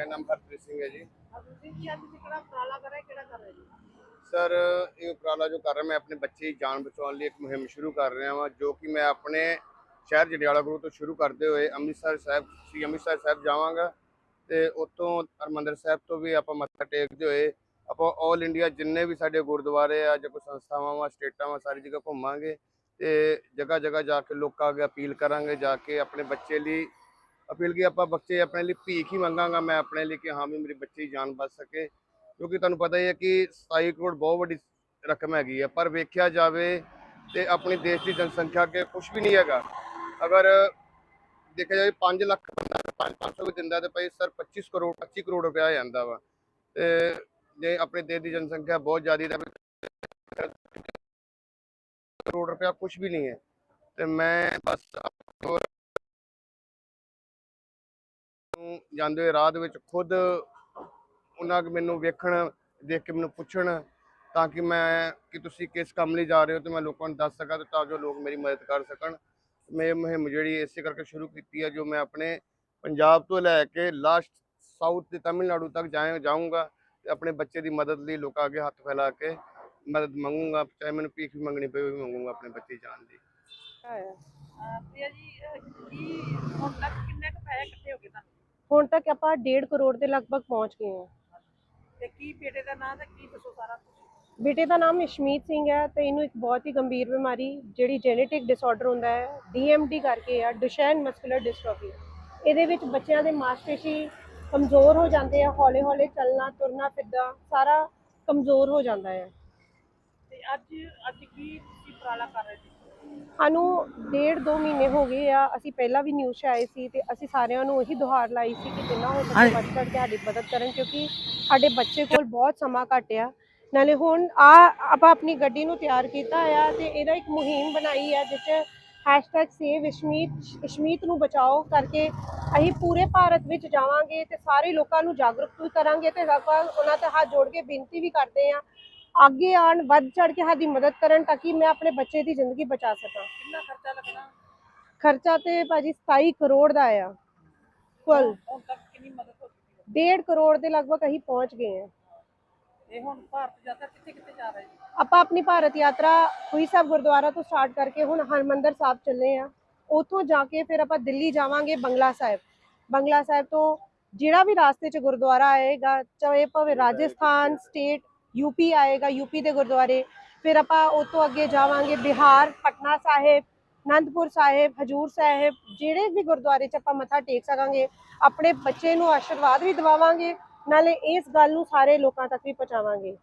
ਮੇਰਾ ਨਾਮ ਹਰਪ੍ਰੀਤ ਸਿੰਘ ਹੈ ਜੀ। ਸਰ ਇਹ ਉਪਰਾਲਾ ਜੋ ਕਰ ਰਿਹਾ ਮੈਂ ਆਪਣੇ ਬੱਚੇ ਦੀ ਜਾਨ ਬਚਾਉਣ ਲਈ ਇੱਕ ਮੁਹਿੰਮ ਸ਼ੁਰੂ ਕਰ ਰਿਹਾ ਹਾਂ ਜੋ ਕਿ ਮੈਂ ਆਪਣੇ ਸ਼ਹਿਰ ਜੰਡਿਆਲਾ ਗੁਰੂ ਤੋਂ ਸ਼ੁਰੂ ਕਰਦੇ ਹੋਏ ਅੰਮ੍ਰਿਤਸਰ ਸਾਹਿਬ ਸ੍ਰੀ ਅੰਮ੍ਰਿਤਸਰ ਸਾਹਿਬ ਜਾਵਾਂਗਾ। ਤੇ ਉੱਥੋਂ ਹਰਮੰਦਰ ਸਾਹਿਬ ਤੋਂ ਵੀ ਆਪਾਂ ਮੱਥਾ ਟੇਕਦੇ ਹੋਏ ਆਪਾਂ 올 ਇੰਡੀਆ ਜਿੰਨੇ ਵੀ ਸਾਡੇ ਗੁਰਦੁਆਰੇ ਆ ਜਾਂ ਕੋਈ ਸੰਸਥਾਵਾਂ ਵਾ ਸਟੇਟਾਂ ਵਾ ਸਾਰੀ ਜਗ੍ਹਾ ਘੁੰਮਾਂਗੇ ਤੇ ਜਗ੍ਹਾ ਜਗ੍ਹਾ ਜਾ ਕੇ ਲੋਕਾਂ ਅੱਗੇ ਅਪੀਲ ਕਰਾਂਗੇ ਜਾ ਕੇ ਆਪਣੇ ਬੱਚੇ ਲਈ ਅਪੀਲ ਕੀ ਆਪਾਂ ਬੱਚੇ ਆਪਣੇ ਲਈ ਭੀਖ ਹੀ ਮੰਗਾਂਗਾ, ਮੈਂ ਆਪਣੇ ਲਈ ਕਿ ਹਾਂ ਵੀ ਮੇਰੇ ਬੱਚੇ ਦੀ ਜਾਨ ਬਚ ਸਕੇ। ਕਿਉਂਕਿ ਤੁਹਾਨੂੰ ਪਤਾ ਹੀ ਹੈ ਕਿ 27 ਕਰੋੜ ਬਹੁਤ ਵੱਡੀ ਰਕਮ ਹੈਗੀ ਹੈ ਪਰ ਵੇਖਿਆ ਜਾਵੇ ਤੇ ਆਪਣੇ ਦੇਸ਼ ਦੀ ਜਨਸੰਖਿਆ ਅੱਗੇ ਕੁਝ ਵੀ ਨਹੀਂ ਹੈਗਾ। ਅਗਰ ਦੇਖਿਆ ਜਾਵੇ 5 ਲੱਖ ਬੰਦਾ 5-500 ਵੀ ਦਿੰਦਾ ਤੇ ਭਾਈ ਸਰ 25 ਕਰੋੜ 25 ਕਰੋੜ ਰੁਪਇਆ ਆ ਜਾਂਦਾ ਵਾ। ਤੇ ਜੇ ਆਪਣੇ ਦੇਸ਼ ਦੀ ਜਨਸੰਖਿਆ ਬਹੁਤ ਜ਼ਿਆਦਾ ਹੈ ਕਰੋੜ ਰੁਪਇਆ ਕੁਝ ਵੀ ਨਹੀਂ ਹੈ। ਤੇ ਮੈਂ ਬਸ ਨੂੰ ਜਾਂਦੇ ਹੋਏ ਰਾਹ ਦੇ ਵਿੱਚ ਖੁਦ ਉਹਨਾਂ ਮੈਨੂੰ ਵੇਖਣ, ਦੇਖ ਕੇ ਮੈਨੂੰ ਪੁੱਛਣ ਤਾਂ ਕਿ ਮੈਂ, ਕਿ ਤੁਸੀਂ ਕਿਸ ਕੰਮ ਲਈ ਜਾ ਰਹੇ ਹੋ ਤੇ ਮੈਂ ਲੋਕਾਂ ਨੂੰ ਦੱਸ ਸਕਾਂ ਤੇ ਤਾਂ ਜੋ ਲੋਕ ਮੇਰੀ ਮਦਦ ਕਰ ਸਕਣ। ਮੈਂ ਇਹ ਮੁਹਿੰਮ ਜਿਹੜੀ ਇਸੇ ਕਰਕੇ ਸ਼ੁਰੂ ਕੀਤੀ ਹੈ, ਜੋ ਮੈਂ ਆਪਣੇ ਪੰਜਾਬ ਤੋਂ ਲੈ ਕੇ ਲਾਸਟ ਸਾਊਥ ਤੇ ਤਾਮਿਲਨਾਡੂ ਤੱਕ ਜਾਏ ਜਾਊਂਗਾ ਤੇ ਆਪਣੇ ਬੱਚੇ ਦੀ ਮਦਦ ਲਈ ਲੋਕਾਂ ਅੱਗੇ ਹੱਥ ਫੈਲਾ ਕੇ ਮਦਦ ਮੰਗੂੰਗਾ, ਚਾਹੇ ਮੈਨੂੰ ਭੀਖ ਵੀ ਮੰਗਣੀ ਪਵੇ ਵੀ ਮੰਗੂੰਗਾ ਆਪਣੇ ਬੱਚੇ ਜਾਣ ਜਾਨ ਦੀ ਪ੍ਰਿਆ ਜੀ ਕੀ ਹੁਣ ਤੱਕ ਕਿੰਨੇ ਕੁ ਪੈਸੇ ਇਕੱਠੇ ਹੋ ਗਏ ਤੁਹਾਨੂੰ ਹੁਣ ਤੱਕ ਆਪਾਂ 1.5 ਕਰੋੜ ਦੇ ਲਗਭਗ ਪਹੁੰਚ ਗਏ ਹਾਂ। ਤੇ ਕੀ ਬੇਟੇ ਦਾ ਨਾਂ ਤੇ ਕੀ ਦੱਸੋ ਸਾਰਾ ਕੁਝ ਬੇਟੇ ਦਾ ਨਾਮ ਇਸ਼ਮੀਤ ਸਿੰਘ ਹੈ ਤੇ ਇਹਨੂੰ ਇੱਕ ਬਹੁਤ ਹੀ ਗੰਭੀਰ ਬਿਮਾਰੀ ਜਿਹੜੀ ਜੈਨੇਟਿਕ ਡਿਸਆਰਡਰ ਹੁੰਦਾ ਹੈ ਡੀਐਮਡੀ ਕਰਕੇ ਆ ਡੁਸ਼ੈਨ ਮਸਕੂਲਰ ਡਿਸਟ੍ਰੋਫੀ ਇਹਦੇ ਵਿੱਚ ਬੱਚਿਆਂ ਦੇ ਮਾਸਪੇਸ਼ੀ ਕਮਜ਼ੋਰ ਹੋ ਜਾਂਦੇ ਆ ਹੌਲੇ ਹੌਲੇ ਚੱਲਣਾ ਤੁਰਨਾ ਫਿਰਨਾ ਸਾਰਾ ਕਮਜ਼ੋਰ ਹੋ ਜਾਂਦਾ ਹੈ। ਤੇ ਅੱਜ ਅੱਜ ਕੀ ਤੁਸੀਂ ਉਪਰਾਲਾ ਕਰ ਰਹੇ ਜੀ ਸਾਨੂੰ ਡੇਢ ਦੋ ਮਹੀਨੇ ਹੋ ਗਏ ਆ ਅਸੀਂ ਪਹਿਲਾਂ ਵੀ ਨਿਊਜ਼ 'ਚ ਆਏ ਸੀ ਤੇ ਅਸੀਂ ਸਾਰਿਆਂ ਨੂੰ ਇਹੀ ਦੁਹਾਰ ਲਾਈ ਸੀ ਕਿ ਜਿੰਨਾ ਹੋ ਸਕੇ ਵੱਧ ਚੜ੍ਹ ਕੇ ਸਾਡੀ ਮਦਦ ਕਰਨ ਕਿਉਂਕਿ ਸਾਡੇ ਬੱਚੇ ਕੋਲ ਬਹੁਤ ਸਮਾਂ ਘੱਟ ਆ ਨਾਲੇ ਹੁਣ ਆ ਆਪਾਂ ਆਪਣੀ ਗੱਡੀ ਨੂੰ ਤਿਆਰ ਕੀਤਾ ਆ ਤੇ ਇਹਦਾ ਇੱਕ ਮੁਹਿੰਮ ਬਣਾਈ ਆ ਜਿਸ 'ਚ ਸੇਵ ਇਸ਼ਮੀਤ ਇਸ਼ਮੀਤ ਨੂੰ ਬਚਾਓ ਕਰਕੇ ਅਸੀਂ ਪੂਰੇ ਭਾਰਤ ਵਿੱਚ ਜਾਵਾਂਗੇ ਤੇ ਸਾਰੇ ਲੋਕਾਂ ਨੂੰ ਜਾਗਰੂਕ ਵੀ ਕਰਾਂਗੇ ਤੇ ਆਪਾਂ ਉਹਨਾਂ ਤੇ ਹੱਥ ਜੋੜ ਕੇ ਬੇਨਤੀ ਵੀ ਕਰਦੇ ਆ ਅੱਗੇ ਆਣ ਵੱਧ ਚੜ ਕੇ ਸਾਡੀ ਮਦਦ ਕਰਨ ਤਾਂ ਕਿ ਮੈਂ ਆਪਣੇ ਬੱਚੇ ਦੀ ਜ਼ਿੰਦਗੀ ਬਚਾ ਸਕਾਂ। ਕਿੰਨਾ ਖਰਚਾ ਲੱਗਣਾ? ਖਰਚਾ ਤੇ ਭਾਜੀ 27 ਕਰੋੜ ਦਾ ਆ ਕੁੱਲ। ਹੁਣ ਤੱਕ ਕਿੰਨੀ ਮਦਦ ਹੋ ਚੁੱਕੀ 1.5 ਕਰੋੜ ਦੇ ਲਗਭਗ ਅਸੀਂ ਪਹੁੰਚ ਗਏ ਹਾਂ। ਹੈ ਇਹ ਹੁਣ ਭਾਰਤ ਯਾਤਰਾ ਕਿੱਥੇ ਕਿੱਥੇ ਜਾ ਰਹੇ? ਜੀ ਆਪਾਂ ਆਪਣੀ ਭਾਰਤ ਯਾਤਰਾ ਹੋਈ ਸਾਹਿਬ ਗੁਰਦੁਆਰਾ ਤੋਂ ਸਟਾਰਟ ਕਰਕੇ ਹੁਣ ਹਰਮੰਦਰ ਸਾਹਿਬ ਚੱਲੇ ਆ ਉੱਥੋਂ ਜਾ ਕੇ ਫਿਰ ਆਪਾਂ ਦਿੱਲੀ ਜਾਵਾਂਗੇ ਬੰਗਲਾ ਸਾਹਿਬ। ਬੰਗਲਾ ਸਾਹਿਬ ਤੋਂ ਜਿਹੜਾ ਵੀ ਰਾਸਤੇ 'ਚ ਗੁਰਦੁਆਰਾ ਆਏਗਾ ਚਾਹੇ ਭਾਵੇਂ ਰਾਜਸਥਾਨ ਸਟੇਟ ਯੂਪੀ ਆਏਗਾ ਯੂਪੀ ਦੇ ਗੁਰਦੁਆਰੇ। ਫਿਰ ਆਪਾਂ ਉਸ ਤੋਂ ਅੱਗੇ ਜਾਵਾਂਗੇ ਬਿਹਾਰ, ਪਟਨਾ ਸਾਹਿਬ, ਅਨੰਦਪੁਰ ਸਾਹਿਬ, ਹਜੂਰ ਸਾਹਿਬ, ਜਿਹੜੇ ਵੀ ਗੁਰਦੁਆਰੇ 'ਚ ਆਪਾਂ ਮੱਥਾ ਟੇਕ ਸਕਾਂਗੇ, ਆਪਣੇ ਬੱਚੇ ਨੂੰ ਆਸ਼ੀਰਵਾਦ ਵੀ ਦਿਵਾਵਾਂਗੇ, ਨਾਲੇ ਇਸ ਗੱਲ ਨੂੰ ਸਾਰੇ ਲੋਕਾਂ ਤੱਕ ਵੀ ਪਹੁੰਚਾਵਾਂਗੇ।